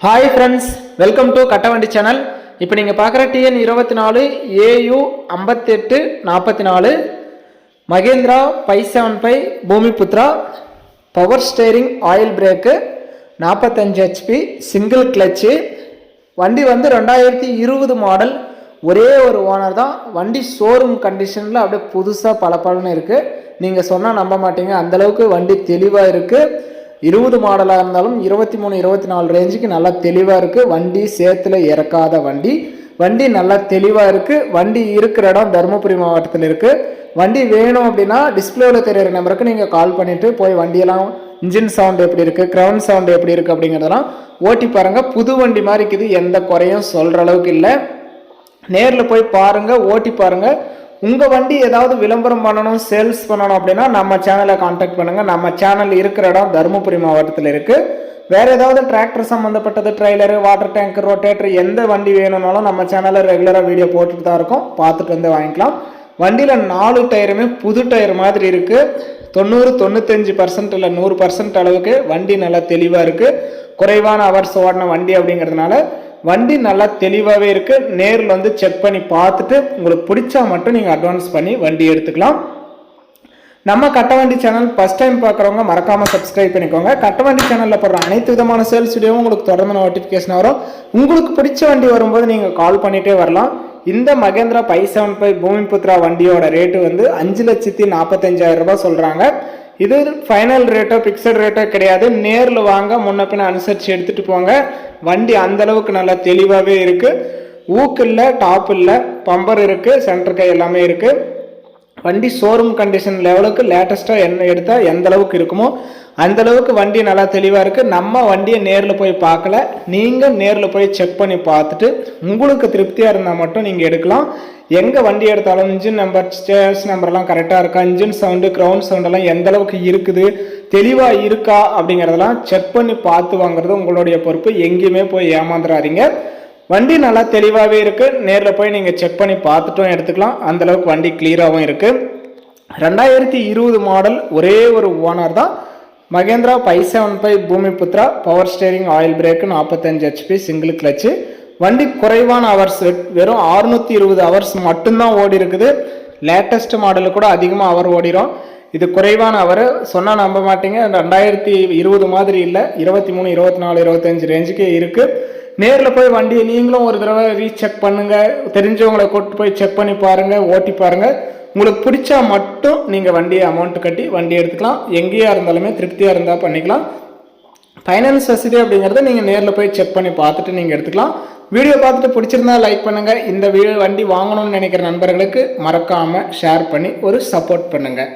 Hi friends welcome to Kattavandi channel இப்போ நீங்கள் பார்க்குற டிஎன் இருபத்தி நாலு ஏயு ஐம்பத்தெட்டு நாற்பத்தி நாலு Mahindra five seven five Bhumiputra power steering oil brake நாற்பத்தஞ்சு ஹெச்பி சிங்கிள் கிளச்சு வண்டி வந்து ரெண்டாயிரத்தி இருபது மாடல் ஒரே ஒரு ஓனர் தான். வண்டி ஷோரூம் கண்டிஷனில் அப்படியே புதுசாக பளபளன்னு இருக்குது நீங்கள் சொன்னால் நம்ப மாட்டீங்க. அந்தளவுக்கு வண்டி தெளிவாக இருக்குது இருபது மாடலாக இருந்தாலும் இருபத்தி மூணு இருபத்தி நாலு ரேஞ்சுக்கு நல்லா தெளிவாக இருக்குது வண்டி சேத்துல இறக்காத வண்டி. வண்டி நல்லா தெளிவாக இருக்குது வண்டி இருக்கிற இடம் தருமபுரி மாவட்டத்தில் இருக்குது வண்டி வேணும் அப்படின்னா டிஸ்பிளேவில் தெரியிற நம்பருக்கு நீங்கள் கால் பண்ணிவிட்டு போய் வண்டியெல்லாம் இன்ஜின் சவுண்ட் எப்படி இருக்குது க்ரௌண்ட் சவுண்ட் எப்படி இருக்குது அப்படிங்கிறதெல்லாம் ஓட்டி பாருங்கள் புது வண்டி மாதிரி இருக்குது. எந்த குறையும் சொல்கிற அளவுக்கு இல்லை. நேரில் போய் பாருங்கள் ஓட்டி பாருங்கள் உங்கள் வண்டி ஏதாவது விளம்பரம் பண்ணணும் சேல்ஸ் பண்ணணும் அப்படின்னா நம்ம சேனலை காண்டாக்ட் பண்ணுங்கள் நம்ம சேனல் இருக்கிற இடம் தருமபுரி மாவட்டத்தில் இருக்குது வேறு ஏதாவது டிராக்டர் சம்மந்தப்பட்டது ட்ரெய்லரு வாட்டர் டேங்கர் ரொட்டேட்டர் எந்த வண்டி வேணும்னாலும் நம்ம சேனலில் ரெகுலராக வீடியோ போட்டுட்டு தான் இருக்கோம். பார்த்துட்டு வந்து வாங்கிக்கலாம். வண்டியில் நாலு டயருமே புது டயர் மாதிரி இருக்குது தொண்ணூறு தொண்ணூத்தஞ்சு பர்சன்ட் இல்லை நூறு பர்சன்ட் அளவுக்கு வண்டி நல்லா தெளிவாக இருக்குது குறைவான அவர்ஸ் ஓடின வண்டி அப்படிங்கிறதுனால வண்டி நல்லா தெளிவாகவே இருக்குது நேரில் வந்து செக் பண்ணி பார்த்துட்டு உங்களுக்கு பிடிச்சா மட்டும் நீங்கள் அட்வான்ஸ் பண்ணி வண்டி எடுத்துக்கலாம். நம்ம கட்டவண்டி சேனல் ஃபஸ்ட் டைம் பார்க்குறவங்க மறக்காமல் சப்ஸ்கிரைப் பண்ணிக்கோங்க. கட்டவண்டி சேனலில் போடுற அனைத்து விதமான சேல்ஸ் வீடியோவும் உங்களுக்கு தொடர்ந்து நோட்டிஃபிகேஷன் வரும். உங்களுக்கு பிடிச்ச வண்டி வரும்போது நீங்கள் கால் பண்ணிகிட்டே வரலாம். இந்த Mahindra five seven five Bhumiputra வண்டியோட ரேட்டு வந்து அஞ்சு லட்சத்தி நாற்பத்தஞ்சாயிரம் ரூபாய் சொல்கிறாங்க இது ஃபைனல் ரேட்டோ பிக்சட் ரேட்டோ கிடையாது. நேரில் வாங்க முன்ன பின்ன அனுசரித்து எடுத்துகிட்டு போங்க. வண்டி அந்தளவுக்கு நல்லா தெளிவாகவே இருக்குது ஊக்கு இல்லை டாப் இல்லை பம்பர் இருக்குது சென்டர் கை எல்லாமே இருக்குது வண்டி ஷோரூம் கண்டிஷன் லெவலுக்கு லேட்டஸ்ட்டாக என்ன எடுத்தால் எந்த அளவுக்கு இருக்குமோ அந்த அளவுக்கு வண்டி நல்லா தெளிவாக இருக்குது நம்ம வண்டியை நேரில் போய் பார்க்கல. நீங்கள் நேரில் போய் செக் பண்ணி பார்த்துட்டு உங்களுக்கு திருப்தியாக இருந்தால் மட்டும் நீங்கள் எடுக்கலாம். எங்கே வண்டி எடுத்தாலும் இன்ஜின் நம்பர் ஸ்டேர்ஸ் நம்பர்லாம் கரெக்டாக இருக்கா? இன்ஜின் சவுண்டு க்ரௌண்ட் சவுண்டெல்லாம் எந்த அளவுக்கு இருக்குது? தெளிவாக இருக்கா? அப்படிங்கிறதெல்லாம் செக் பண்ணி பார்த்து வாங்குறது உங்களுடைய பொறுப்பு. எங்கேயுமே போய் ஏமாந்துடாதீங்க வண்டி நல்லா தெளிவாகவே இருக்குது நேரில் போய் நீங்கள் செக் பண்ணி பார்த்துட்டும் எடுத்துக்கலாம். அந்தளவுக்கு வண்டி கிளியராகவும் இருக்குது ரெண்டாயிரத்தி இருபது மாடல் ஒரே ஒரு ஓனர் தான். Mahindra five seven five Bhumiputra power steering oil brake நாற்பத்தஞ்சு ஹெச்பி சிங்கிள் கிளச்சு வண்டி குறைவான ஹவர்ஸ் வெறும் அறுநூற்றி இருபது ஹவர்ஸ் மட்டும்தான் ஓடி இருக்குது. லேட்டஸ்ட் மாடலு கூட அதிகமாக அவர் ஓடிடும் இது குறைவான அவர் சொன்னால் நம்ப மாட்டீங்க. ரெண்டாயிரத்தி இருபது மாதிரி இல்லை. இருபத்தி மூணு இருபத்தி நாலு இருபத்தஞ்சு ரேஞ்சுக்கே இருக்குது நேரில் போய் வண்டியை நீங்களும் ஒரு தடவை ரீசெக் பண்ணுங்கள் தெரிஞ்சவங்களை கூட்டு போய் செக் பண்ணி பாருங்கள் ஓட்டி பாருங்கள் உங்களுக்கு பிடிச்சா மட்டும் நீங்கள் வண்டியை அமௌண்ட் கட்டி வண்டி எடுத்துக்கலாம். எங்கேயா இருந்தாலுமே திருப்தியாக இருந்தால் பண்ணிக்கலாம். ஃபைனான்ஸ் வசதி அப்படிங்கிறத நீங்கள் நேரில் போய் செக் பண்ணி பார்த்துட்டு நீங்கள் எடுத்துக்கலாம். வீடியோ பார்த்துட்டு பிடிச்சிருந்தா லைக் பண்ணுங்கள் இந்த வீடியோ வண்டி வாங்கணும்னு நினைக்கிற நண்பர்களுக்கு மறக்காமல் ஷேர் பண்ணி ஒரு சப்போர்ட் பண்ணுங்கள்